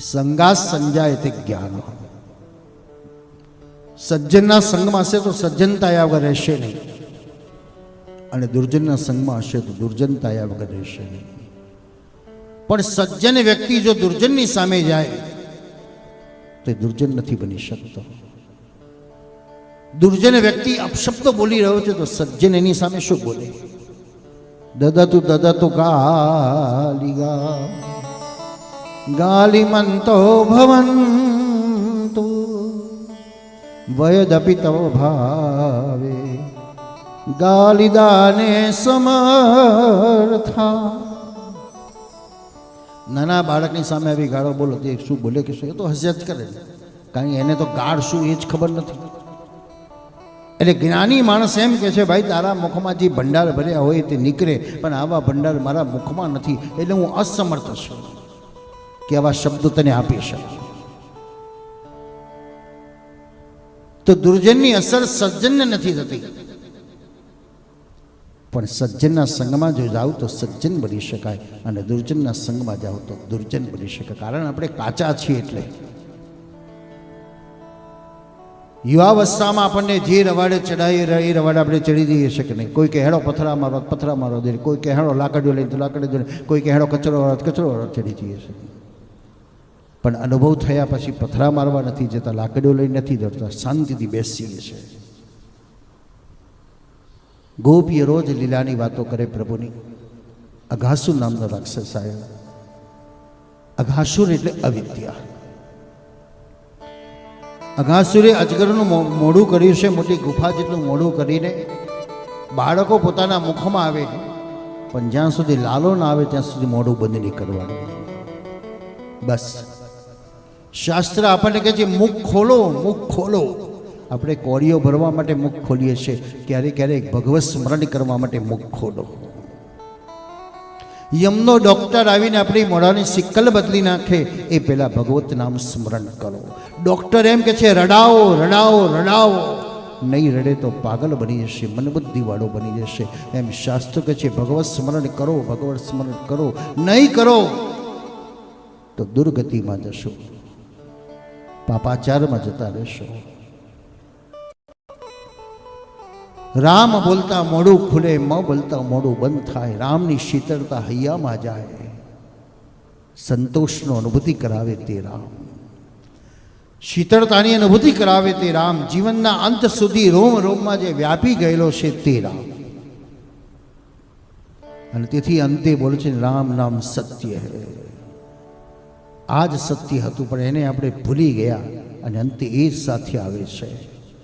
સંગાસ સંજાય તે જ્ઞાન. સજ્જનના સંગમાં હશે તો સજ્જનતા આવ્યા વગર રહેશે નહીં. અને દુર્જનના સંગમાં હશે તો દુર્જનતા આવ્યા વગર રહેશે નહીં. પણ સજ્જન વ્યક્તિ જો દુર્જનની સામે જાય, તો એ દુર્જન નથી બની શકતો. દુર્જન વ્યક્તિ અપશબ્દ બોલી રહ્યો છે તો સજ્જન એની સામે શું બોલે? દદતુ દદતુ ગાલિગા ગાલિમંતો ભવંતુ વયદપી તવ ભાવે ગાલિદાને સમર્થા નાના બાળકની સામે આવી ગાળો બોલો, તે શું બોલે કે શું? એ તો હસ્યા કરે કારણ કે એને તો ગાળ શું એ જ ખબર નથી. એટલે જ્ઞાની માણસ એમ કે છે, ભાઈ, તારા મુખમાં જે ભંડાર ભર્યા હોય તે નીકળે, પણ આવા ભંડાર મારા મુખમાં નથી. એટલે હું અસમર્થ છું. કે આવા શબ્દો તને આપી શકું. તો દુર્જનની અસર સજ્જનને નથી થતી. પણ સજ્જનના સંગમાં જો જાઓ તો સજ્જન બની શકાય અને દુર્જનના સંગમાં જાઓ તો દુર્જન બની શકાય કારણ આપણે કાચા છીએ એટલે. યુવાવસ્થામાં આપણને જે રવાડે ચડાવી એ રવાડે આપણે ચડી જઈએ છે કે નહીં? કોઈ કે હેડો પથરા મારો પથરા મારો દે, કોઈ કે લાકડીઓ લઈને તો લાકડી દે, કોઈ કે હેડો કચરો વાળો કચરો વાળો ચડી જઈએ છે પણ અનુભવ થયા પછી પથરા મારવા નથી જતા, લાકડીઓ લઈ નથી દોડતા, શાંતિથી બેસીએ છે ગોપીએ રોજ લીલાની વાતો કરે પ્રભુની. અઘાસુર નામનો રાક્ષસ આવ્યો. અઘાસુર એટલે અવિદ્યા. અઘાસુરે અજગરનું મોડું કર્યું છે, મોટી ગુફા જેટલું મોઢું કરીને બાળકો પોતાના મુખમાં આવે. પણ જ્યાં સુધી લાલો ના આવે, ત્યાં સુધી મોઢું બંધ નહીં કરવાનું. બસ. શાસ્ત્ર આપણને કહે છે, મુખ ખોલો મુખ ખોલો. આપણે કોળીઓ ભરવા માટે મુખ ખોલીએ છીએ. ક્યારેક ક્યારેક ભગવત સ્મરણ કરવા માટે મુખ ખોલો. યમનો ડોક્ટર આવીને આપણી મોઢાની સિક્કલ બદલી નાખે, એ પહેલાં ભગવત નામ સ્મરણ કરો. ડોક્ટર એમ કે છે રડાવો રડાવો રડાવો નહીં રડે તો પાગલ બની જશે મનબુદ્ધિવાળો બની જશે. એમ શાસ્ત્ર કે છે, ભગવત સ્મરણ કરો, ભગવત સ્મરણ કરો. નહીં કરો, તો દુર્ગતિમાં જશો. પાપાચારમાં જતા રહેશો. રામ બોલતા મોડું ખુલે, મ બોલતા મોડું બંધ થાય. રામની શીતળતા હૈયામાં જાય. સંતોષનો અનુભૂતિ કરાવે તે રામ. શીતળતાની અનુભૂતિ કરાવે તે રામ. જીવનના અંત સુધી રોમ રોમમાં જે વ્યાપી ગયેલો છે તે રામ. અને તેથી અંતે બોલે છે, રામ નામ સત્ય હે. આ જ સત્ય હતું, પણ એને આપણે ભૂલી ગયા અને અંતે એ જ સાથે આવે છે.